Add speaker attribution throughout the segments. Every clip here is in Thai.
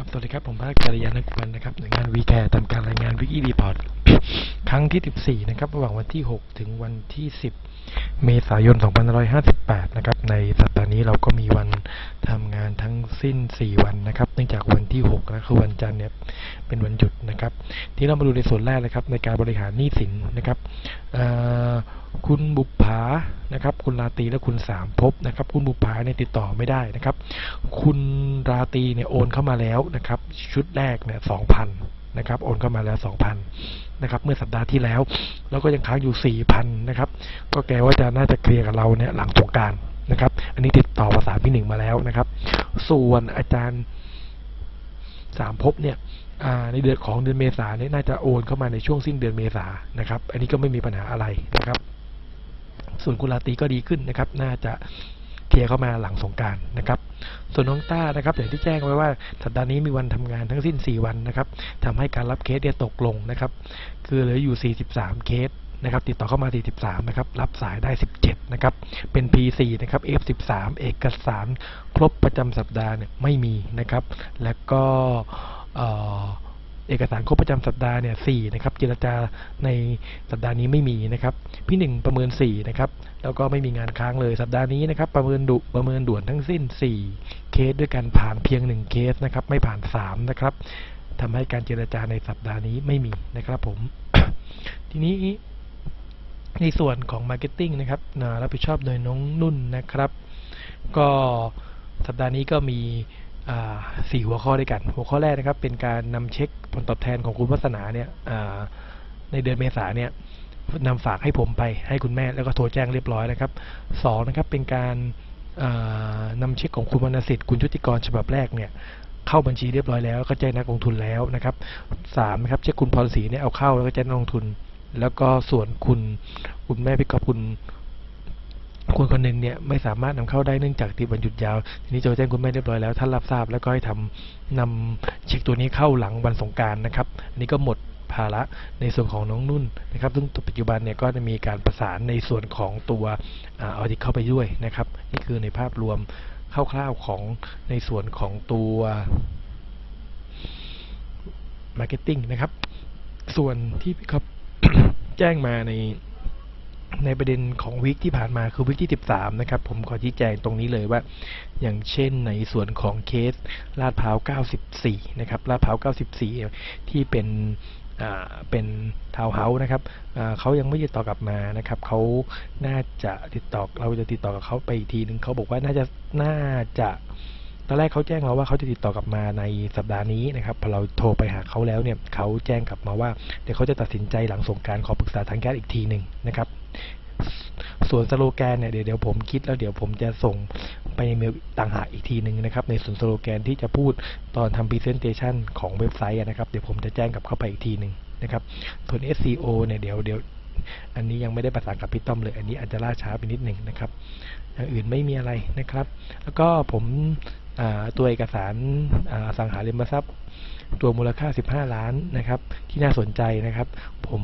Speaker 1: ครับ สวัสดีครับ ผมภาคจริยานักวันนะครับหน่วยงานวีแคร์ทำการรายงานวิกิรีพอร์ตครั้งที่ 14 นะครับ ระหว่างวันที่ 6 ถึงวันที่ 10 เมษายน 2558 นะครับ ในสัปดาห์นี้เราก็มีวันทำงา สิ้น 4 วันนะครับ เนื่องจากวันที่6นะคือวันจันทร์เนี่ยเป็นวันหยุดนะครับ ที่เรามาดูในส่วนแรกนะครับ ในการบริหารหนี้สินนะครับคุณบุปผานะครับ คุณราตีและคุณสามภพนะครับ คุณบุปผาเนี่ยติดต่อไม่ได้นะครับ คุณราตีเนี่ยโอนเข้ามาแล้วนะครับ ชุดแรกเนี่ยสองพันนะครับ โอนเข้ามาแล้วสองพันนะครับ เมื่อสัปดาห์ที่แล้ว แล้วก็ยังค้างอยู่สี่พันนะครับ ก็แกว่าจะน่าจะเคลียร์กับเราเนี่ยหลังสงการนะครับ อันนี้ติดต่อภาษานพี่หนึ่งมาแล้วนะครับ ส่วนอาจารย์สามภพเนี่ยในเดือนของเดือนเมษาเนี่ยน่าจะโอนเข้ามาในช่วงสิ้นเดือนเมษานะครับ อันนี้ก็ไม่มีปัญหาอะไรนะครับ ส่วนคุณลาตีก็ดีขึ้นนะครับ น่าจะเคลียร์เข้ามาหลังสงการนะครับ ส่วนน้องต้านะครับอย่างที่แจ้งไว้ว่าสัปดาห์นี้มีวันทำงานทั้งสิ้น 4 วันนะครับทำให้การรับเคสเนี่ยตกลงนะครับ คือเหลืออยู่ 43 เคส นะครับติดต่อเข้ามา 43 นะครับ รับสายได้ 17 นะครับ เป็น P4 นะครับ F13 เอกสารครบประจำสัปดาห์เนี่ยไม่มีนะครับ แล้วก็เอ่อเอกสารครบประจำสัปดาห์เนี่ยสี่นะครับเจรจาในสัปดาห์นี้ไม่มีนะครับ พี่หนึ่งประเมินสี่นะครับแล้วก็ไม่มีงานค้างเลยสัปดาห์นี้นะครับ ประเมินดุประเมินด่วนทั้งสิ้น4เคสด้วยกันผ่านเพียง1เคสนะครับ ไม่ผ่าน3นะครับทำให้การเจรจาในสัปดาห์นี้ไม่มีนะครับ ผม ทีนี้ ในส่วนของ Marketing นะครับรับผิดชอบโดยน้องนุ่นนะครับ ก็สัปดาห์นี้ก็มีสี่หัวข้อด้วยกัน หัวข้อแรกนะครับ เป็นการนำเช็คผลตอบแทนของคุณวัฒนาเนี่ยในเดือนเมษาเนี่ยนำฝากให้ผมไปให้คุณแม่แล้วก็โทรแจ้งเรียบร้อยนะครับสองนะครับเป็นการนำเช็คของคุณวรรณสิทธิ์คุณชุติกรฉบับแรกเนี่ยเข้าบัญชีเรียบร้อยแล้วก็แจ้งนักลงทุนแล้วนะครับสามนะครับเช็คคุณพรศรีเนี่ยเอาเข้าแล้วก็แจ้งนักลงทุน แล้วก็ส่วนคุณคุณแม่พี่กอบคุณคุณคนหนึ่งเนี่ยไม่สามารถนำเข้าได้เนื่องจากติดวันหยุดยาว ทีนี้โจแจ้งคุณแม่เรียบร้อยแล้วท่านรับทราบแล้วก็ให้ทำนำเช็คตัวนี้เข้าหลังวันสงการนะครับ อันนี้ก็หมดภาระในส่วนของน้องนุ่นนะครับ ซึ่งปัจจุบันเนี่ยก็จะมีการประสานในส่วนของตัวออดิตเข้าไปด้วยนะครับ นี่คือในภาพรวมคร่าวๆของในส่วนของตัว Marketing นะครับ ส่วนที่พี่ครับ แจ้งมาในในประเด็นของวิกที่ผ่านมาคือวิกที่ 13 นะครับ ผมขอชี้แจงตรงนี้เลยว่า อย่างเช่นในส่วนของเคสลาดพร้าว 94 นะครับลาดพร้าว 94 ที่เป็นเป็นทาวเฮาส์นะครับเขายังไม่ติดต่อกลับมานะครับเขาน่าจะติดต่อเราจะติดต่อกับเขาไปอีกทีหนึ่งเขาบอกว่าน่าจะน่าจะ ตอนแรกเขาแจ้งเราว่าเขาจะติดต่อกลับมาในสัปดาห์นี้นะครับพอเราโทรไปหาเขาแล้วเนี่ยเขาแจ้งกลับมาว่าเดี๋ยวเขาจะตัดสินใจหลังสงการขอปรึกษาทางการอีกทีหนึ่งนะครับ ส่วนสโลแกนเนี่ยเดี๋ยวเดี๋ยวผมคิดแล้วเดี๋ยวผมจะส่งไปในเมลต่างหากอีกทีหนึ่งนะครับ ในส่วนสโลแกนที่จะพูดตอนทำ presentation ของเว็บไซต์นะครับ เดี๋ยวผมจะแจ้งกลับเข้าไปอีกทีหนึ่งนะครับส่วน SEO เนี่ยเดี๋ยวเดี๋ยวอันนี้ยังไม่ได้ประสานกับพี่ต้อมเลย อันนี้อาจจะล่าช้าไปนิดหนึ่งนะครับ อย่างอื่นไม่มีอะไรนะครับ แล้วก็ผม ตัวเอกสารอสังหาริมทรัพย์ ตัวมูลค่า 15 ล้านนะครับ ที่น่าสนใจนะครับ ผม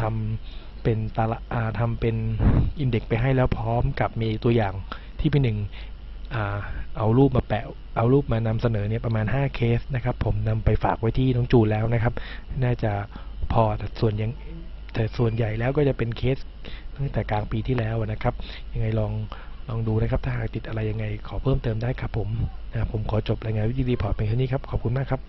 Speaker 1: ทำเป็นตาละอ่าทำเป็นอินเด็กไปให้แล้วพร้อมกับมีตัวอย่างที่เป็นหนึ่งอเอารูปมาแปะ เอารูปมานำเสนอเนี่ยประมาณ 5 เคสนะครับ ผมนำไปฝากไว้ที่น้องจูแล้วนะครับ น่าจะพอแต่ส่วนยังแต่ส่วนใหญ่แล้วก็จะเป็นเคสตั้งแต่กลางปีที่แล้วนะครับ ยังไงลอง ลองดูนะครับ ถ้าหากติดอะไรยังไงขอเพิ่มเติมได้ครับผมนะผมขอจบรายงานวิธีรีพอร์ตเป็นแค่นี้ครับ ขอบคุณมากครับ